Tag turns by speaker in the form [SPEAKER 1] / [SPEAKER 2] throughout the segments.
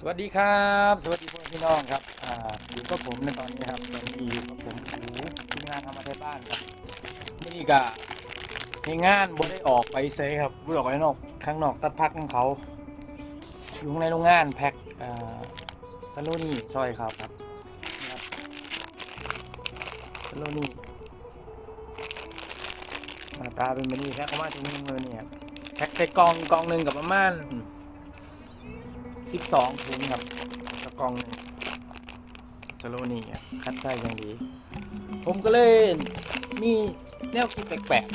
[SPEAKER 1] สวัสดีครับ สวัสดีพ่อพี่น้องครับอ่าอยู่กับผมในตอนนี้ครับตอนนี้อยู่กับผมโอ้โหทีมงานทำมาไทยบ้านครับนี่ก็มีงานบ่ได้ออกไปเซครับบ่ได้ออกไปข้างนอกข้างนอกตัดพักของเขา อยู่ในโรงงานแพ็คอ่าซาโลนี่ซอยครับครับนะครับซาโลนี่หน้าตาเป็นแบบนี้แพ็คออกมาถึงมือนี่ครับแพ็คใส่กล่องกล่องหนึ่งกับประมาณ สิบสองถุงครับกระกองหนึ่งสโลนี่อะคัดไส้อย่างดี ผมก็เลยมีแนวคิดแปลก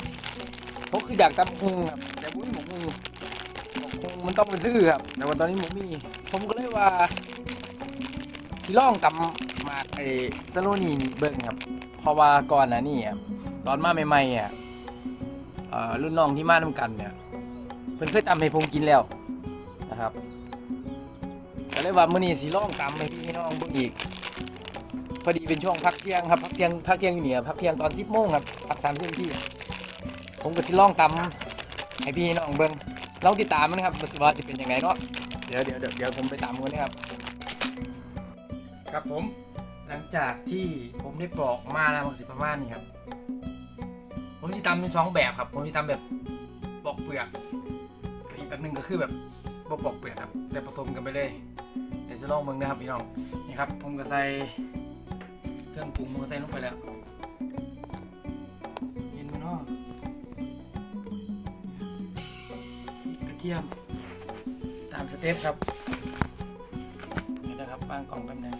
[SPEAKER 1] ๆผมคืออยากทำพุงครับแต่บุ้ยหมูพุงหมูพุงมันต้องไปซื้อครับ แต่ว่าตอนนี้หมูมี ผมก็เลยว่าสิล่องตำมาไอ้สโลนี่เบิ้งครับ เพราะว่าก่อนนะนี่อะตอนมาใหม่ๆอะรุ่นน้องที่มาทำกันเนี่ยเพิ่นเคยตำให้ผมกินแล้ว นะครับก็เลยว่ามื้อนี้สิลองตำให้พี่น้องเบิ่งอีกพอดีเป็นช่วงพักเที่ยงครับพักเที่ยงพักเที่ยงอยู่เนี่ยพักเที่ยงตอน10โมงครับพัก30นาทีผมก็สิลองตำให้พี่น้องเบิ่งลองติดตามมันครับว่าสิเป็นยังไงเนาะเดี๋ยวเดี๋ยวเดี๋ยวเดี๋ยวผมไปตามกันนะครับ ครับผมหลังจากที่ผมได้ปอกมาแล้วมันสิประมาณนี้ครับ ผมจะตำเป็นสองแบบครับ ผมจะตำแบบปอกเปลือกอีกแบบหนึ่งก็คือแบบ บปอกเปลือกครับ แต่ผสมกันไปเลยเดี๋ยวจะลองเบิ่งนะครับพี่น้องนี่ครับ ผมก็ใส่เครื่องปรุงผมก็ใส่ลงไปแล้วเห็นไหมเนาะกระเทียมตามสเต็ปครับนี่นะครับวางกล่องแป๊บนึง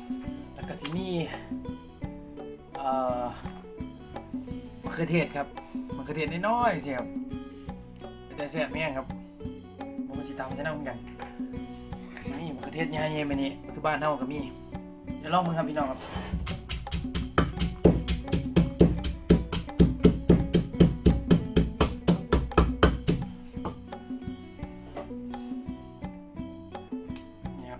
[SPEAKER 1] แล้วก็สิมีเอ่อมะเขือเทศครับมะเขือเทศน้อยๆสิครับเป็นแต่แซ่บแม่งครับ ผมก็สิตามใช่น้าเหมือนกันสิมีประเทศยาเยมันนี่คือบ้านเฮาก็มีเดี๋ยวลองมึงครับพี่น้องครับนี่ค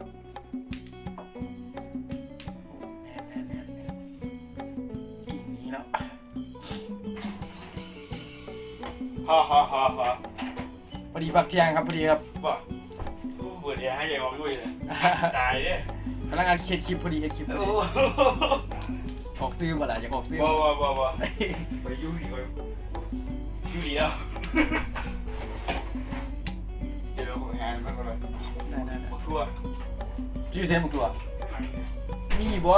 [SPEAKER 1] รับ พอดีพักเที่ยงครับพอดีครับ
[SPEAKER 2] บ่กูเบื่อเดียวให้ยายออกด้วยเลยตายเนี่ย
[SPEAKER 1] กำลังอัดคลิปคลิปพอดีอัดคลิปพอ
[SPEAKER 2] โอ้
[SPEAKER 1] ดีออกซื้อมาละอยากออกซื้อ
[SPEAKER 2] บ่
[SPEAKER 1] มา
[SPEAKER 2] บ่บ่บ่ไปยุ่งดีกว่ายุ่งดีแล้วเดี๋ยวเราของงานมากกว่า
[SPEAKER 1] ได้ได้ได้
[SPEAKER 2] บักทั่ว
[SPEAKER 1] พี่เซนบุกตัวมีบ่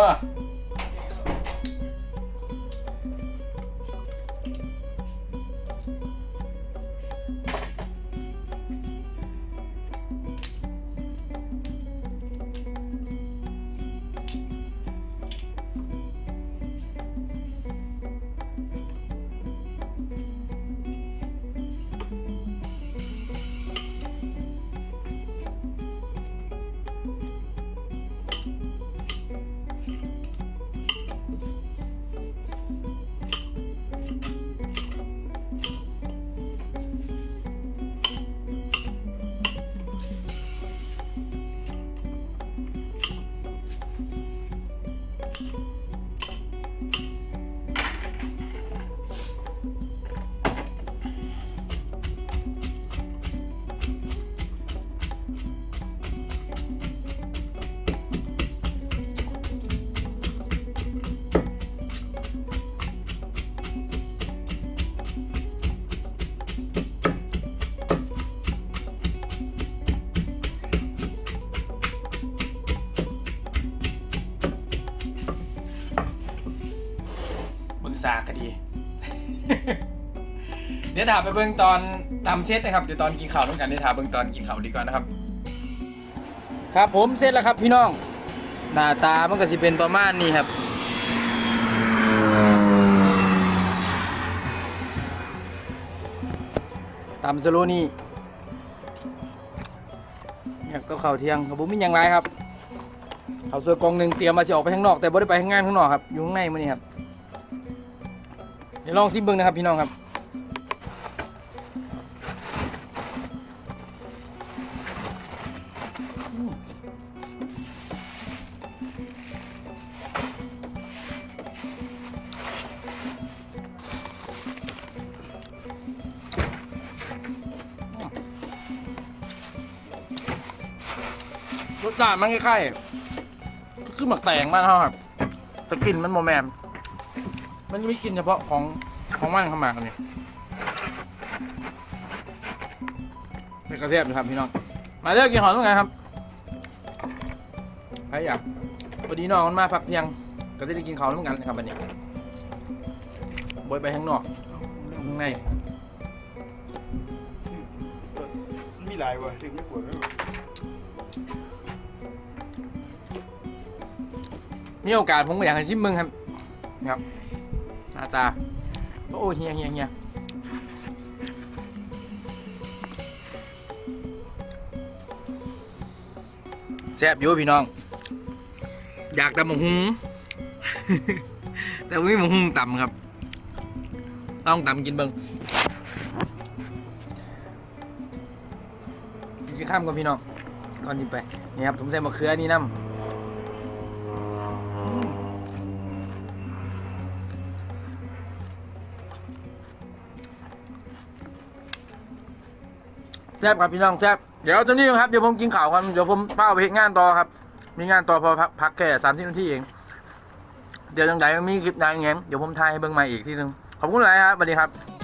[SPEAKER 1] ซากก็ดี เดี๋ยวถามไปเบิ่งตอนตามเซตนะครับ เดี๋ยวตอนกินข้าวด้วยกันเดี๋ยวถามเบิ่งตอนกินข้าวดีกว่านะครับ ครับผมเสร็จแล้วครับพี่น้อง หน้าตามันก็สิเป็นประมาณนี้ครับตามสโลนี่เนี่ยก็ข้าวเที่ยงครับผมมีอย่างไรครับข้าวสวยกองหนึ่งเตรียมมาจะออกไปข้างนอก แต่ไม่ได้ไปข้างงานข้างนอกครับอยู่ข้างในมื้อนี้ครับ ดี๋ยวลองซิมเบิ้งนะครับพี่น้องครับรสชาติมันคล้ายๆคือหมักแตงมากเท่าครับแต่กลิ่นมันโมแมม มันจะมีกลิ่นเฉพาะของของมันเข้ามากันเนี่ยเป็นกระเทียมนะครับพี่น้อง มาเลือกกินหอมตรงไหนครับใครอยากพอดีน้องมันมาพักเที่ยง ก็จะได้กินข้าวร่วมกันนะครับวันนี้บอยไปข้างนอกข้างใน
[SPEAKER 2] มีหลายว่ะถึงไม่ปวดไม่ปวด
[SPEAKER 1] มีโอกาสผมก็อยากให้ชิมมึงครับนะครับ หน้าตา โอ้เฮียเฮียเฮียแซ่บอยู่พี่น้อง อยากตำหมกหุงแต่ว่าไม่หมกหุงตำครับ ต้องตำกินเบิ้งกินข้ามก่อนพี่น้องก่อนกินไปนี่ครับผมใส่มะเขือนี่น้ำ แซ่บครับพี่น้องแซ่บเดี๋ยวจะนี่ครับเดี๋ยวผมกินข่าวครับเดี๋ยวผมเป้าไปเฮ็ดงานต่อครับ มีงานต่อพอพักพักแค่สามสิบนาทีเอง เดี๋ยวจังไดมีคลิปนานเงี้ยเดี๋ยวผมถ่ายให้เบิ่งใหม่อีกทีนึงขอบคุณหลายครับสวัสดีครับ